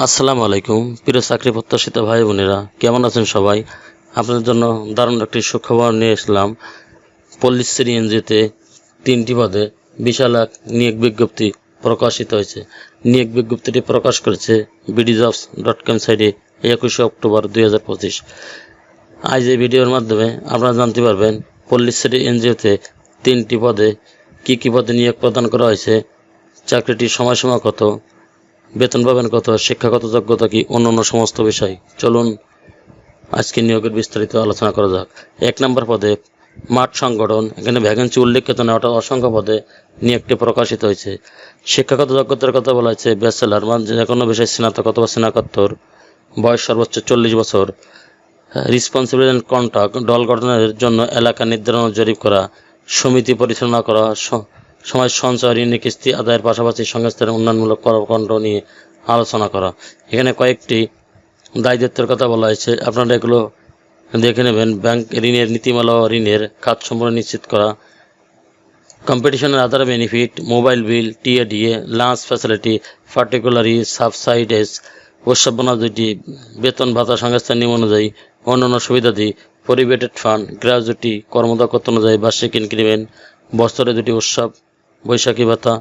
আসসালামু আলাইকুম। প্রিয় চাকরি প্রত্যাশিত ভাই বোনেরা, কেমন আছেন সবাই? আপনাদের জন্য দারুণ একটি সুখবর নিয়ে এসলাম পল্লী এনজিওতে তিনটি পদে বিশাল এক নিয়োগ বিজ্ঞপ্তি প্রকাশিত হয়েছে। নিয়োগ বিজ্ঞপ্তিটি প্রকাশ করেছে বিডি জবস ডট কম সাইটে একুশে অক্টোবর দুই হাজার পঁচিশ। আজ এই ভিডিওর মাধ্যমে আপনারা জানতে পারবেন পল্লীশ্রী এনজিওতে তিনটি পদে কী কী পদে নিয়োগ প্রদান করা হয়েছে, চাকরিটির সময়সীমা কত বেতন পাবেন কত, শিক্ষাগত যোগ্যতা কি অন্যান্য সমস্ত বিষয়। চলুন, আজকে নিয়োগের বিস্তারিত আলোচনা করা যাক। এক নম্বর পদে মাঠ সংগঠন, এখানে ভ্যাকেন্সি উল্লেখিত না ওটা অসংখ্য পদে নিয়োগটি প্রকাশিত হয়েছে। শিক্ষাগত যোগ্যতার কথা বলা হয়েছে, ব্যাচেলার মানে যে কোনো বিষয়ে স্নাতক অথবা স্নাতকোত্তর বয়স সর্বোচ্চ চল্লিশ বছর। রেসপন্সিবল অ্যান্ড দল গঠনের জন্য এলাকা নির্ধারণ জরিপ করা, সমিতি পরিচালনা করা সমাজ সঞ্চয় ঋণের কিস্তি আদায়ের পাশাপাশি সংস্থার উন্নয়নমূলক কর্মকাণ্ড নিয়ে আলোচনা করা। এখানে কয়েকটি দায়িত্বের কথা বলা হয়েছে। আপনারা এগুলো দেখে নেবেন। ব্যাংক ঋণের নীতিমালা ও ঋণের খাত সম্পূর্ণ নিশ্চিত করা। কম্পিটিশনের other benefit, mobile bill, TA DA, lunch facility particularly subsidies উৎসবনা দুটি বেতন ভাতা সংস্থার নিয়ম অনুযায়ী অন্যান্য সুবিধাদি পরিবেটেড ফান্ড গ্র্যাজুটি কর্মদক্ষতা অনুযায়ী বার্ষিক ইনক্রিমেন্ট বছরে দুটি উৎসব বৈশাখী ভাতা,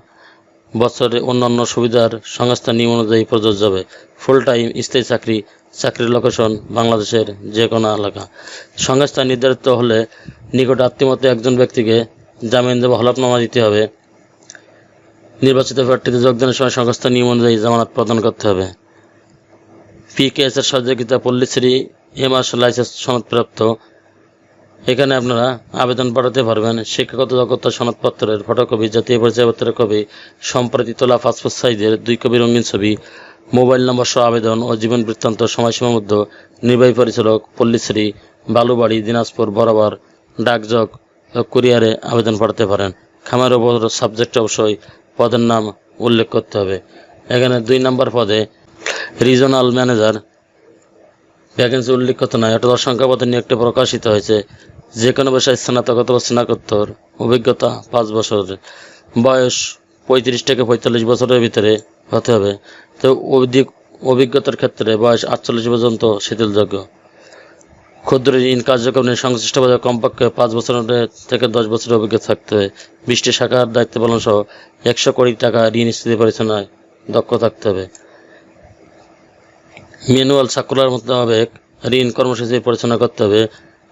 বছরে অন্যান্য সুবিধার সংস্থার নিয়ম অনুযায়ী প্রযোজ্য হবে। ফুল টাইম স্থায়ী চাকরি, চাকরির লোকেশন বাংলাদেশের যে কোনো এলাকা। সংস্থা নির্ধারিত হলে নিকট আত্মীয়মতো একজন ব্যক্তিকে জামিন দেওয়া হলফনামা দিতে হবে। নির্বাচিত প্রার্থীতে যোগদানের সময় সংস্থা নিয়ম অনুযায়ী জামানত প্রদান করতে হবে। পিকেএস এর সহযোগিতা পল্লীশ্রী এ মাস লাইসেন্স সনদপ্রাপ্ত এখানে আপনারা আবেদন পাঠাতে পারবেন শিক্ষাগত যোগ্যতা সনদপত্রের ফটোকপি, জাতীয় পরিচয়পত্রের কপি, সম্প্রতি তোলা পাসপোর্ট সাইজের দুই কপি রঙিন ছবি, মোবাইল নম্বর সহ আবেদন ও জীবন বৃত্তান্ত সময়সীমাবদ্ধ নির্বাহী পরিচালক, পল্লীশ্রী, বালুবাড়ি, দিনাজপুর, বরাবর ডাকজগ কুরিয়ারে আবেদন পাঠাতে পারেন। খামার ওপর সাবজেক্ট অবশ্যই পদের নাম উল্লেখ করতে হবে। এখানে দুই নম্বর পদে রিজনাল ম্যানেজার ভ্যাকেন্সি উল্লেখিত নয় অসংখ্য পদে নিয়োগটি প্রকাশিত হয়েছে। যে কোনো বিষয়ে স্নাতক অথবা স্নাতকোত্তর অভিজ্ঞতা পাঁচ বছর বয়স পঁয়ত্রিশ থেকে পঁয়তাল্লিশ বছরের ভিতরে হতে হবে। তো অধিক অভিজ্ঞতার ক্ষেত্রে বয়স আটচল্লিশ পর্যন্ত শিথিলযোগ্য। ক্ষুদ্র ঋণ কার্যক্রমের সংশ্লিষ্ট পদে কমপক্ষে পাঁচ বছরের থেকে দশ বছরের অভিজ্ঞতা থাকতে হবে। বিশটি শাখার দায়িত্ব পালন সহ একশো কোটি টাকা ঋণ স্থিতি পরিচালনায় দক্ষ থাকতে হবে। ম্যানুয়াল সার্কুলার মোতাবেক ঋণ কর্মসূচি পরিচালনা করতে হবে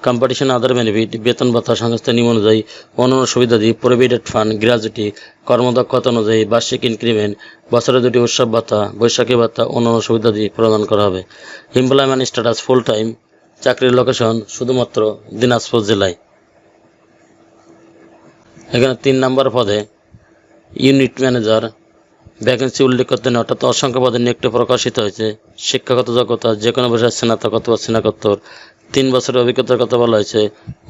কম্পিটিশন আদার বেনিফিট বেতন ভাতা সংস্থা নিয়ম অনুযায়ী অন্যান্য সুবিধাদি প্রভিডেন্ট ফান্ড গ্র্যাজুটি কর্মদক্ষতা অনুযায়ী বার্ষিক ইনক্রিমেন্ট বছরে দুটি উৎসব ভাতা, বৈশাখী ভাতা, অন্যান্য সুবিধাদি প্রদান করা হবে। এমপ্লয়মেন্ট স্ট্যাটাস ফুল টাইম চাকরির লোকেশন শুধুমাত্র দিনাজপুর জেলায়। এখানে তিন নম্বর পদে ইউনিট ম্যানেজার ভ্যাকেন্সি উল্লেখ করতে অর্থাৎ অসংখ্য পদে নিয়োগটি প্রকাশিত হয়েছে। শিক্ষাগত যোগ্যতা, যে কোনো বিষয়ে স্নাতক অথবা স্নাতকোত্তর, তিন বছরের অভিজ্ঞতার কথা বলা হয়েছে,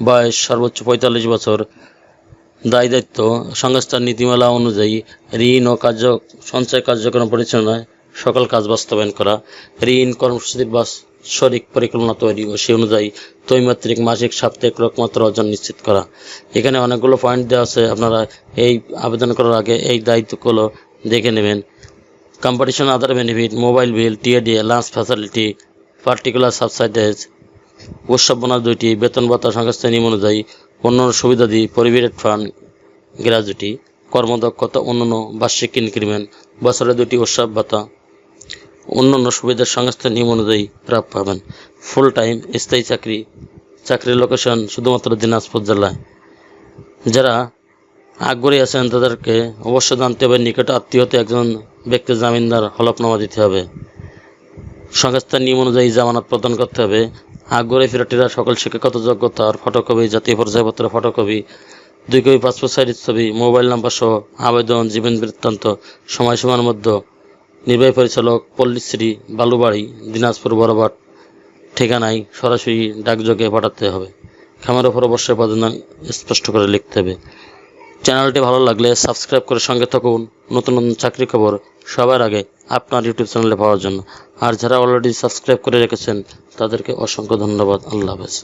বয়স সর্বোচ্চ পঁয়তাল্লিশ বছর। দায় দায়িত্ব, সংস্থার নীতিমালা অনুযায়ী ঋণ ও কার্য, সঞ্চয় কার্যক্রম পরিচালনায় সকল কাজ বাস্তবায়ন করা, ঋণ কর্মসূচির বাৎসরিক পরিকল্পনা তৈরি ও সেই অনুযায়ী ত্রৈমাত্রিক মাসিক সাপ্তাহিক লক্ষ্যমাত্রা অর্জন নিশ্চিত করা। এখানে অনেকগুলো পয়েন্ট দেওয়া আছে, আপনারা এই আবেদন করার আগে এই দায়িত্বগুলো দেখে নেবেন। Competition other benefit mobile bill TA DA lunch facility particular subsidies উৎসব বোনাস দুইটি, বেতন ভাতা সংস্থা নিয়ম অনুযায়ী অন্যান্য সুবিধাদি পরিবেটেড ফান্ড গ্র্যাজুটি কর্মদক্ষতা, অন্যান্য বার্ষিক ইনক্রিমেন্ট বছরে দুটি উৎসব ভাতা, অন্যান্য সুবিধার সংস্থার নিয়ম অনুযায়ী প্রাপ্য পাবেন ফুল টাইম স্থায়ী চাকরি, চাকরির লোকেশন শুধুমাত্র দিনাজপুর জেলায়। যারা আগ্রহী আছেন তাদেরকে অবশ্যই জানতে হবে, নিকট আত্মীয়তে একজন ব্যক্তি জামিনদার হলফনামা দিতে হবে। সংস্থার নিয়ম অনুযায়ী জামানত প্রদান করতে হবে। আগ্রহী ফিরাটিরা সকল শিক্ষাগত যোগ্যতার ফটোকপি, জাতীয় পরিচয়পত্রের ফটোকপি, দুই কপি, পাসপোর্ট সাইজের ছবি, মোবাইল নাম্বার সহ আবেদন, জীবন বৃত্তান্ত, সময়সীমার মধ্যে নির্বাহী পরিচালক, পল্লীশ্রী, বালুবাড়ি, দিনাজপুর বরাবর ঠিকানায় সরাসরি ডাকযোগে পাঠাতে হবে। খামার ওপর অবশ্যই নাম স্পষ্ট করে লিখতে হবে। চ্যানেলটি ভালো লাগলে সাবস্ক্রাইব করে সঙ্গে থাকুন। নতুন নতুন চাকরি খবর সবার আগে আপনার ইউটিউব চ্যানেলে পাওয়ার জন্য। আর যারা অলরেডি সাবস্ক্রাইব করে রেখেছেন, তাদেরকে অসংখ্য ধন্যবাদ। আল্লাহ হাফেজ।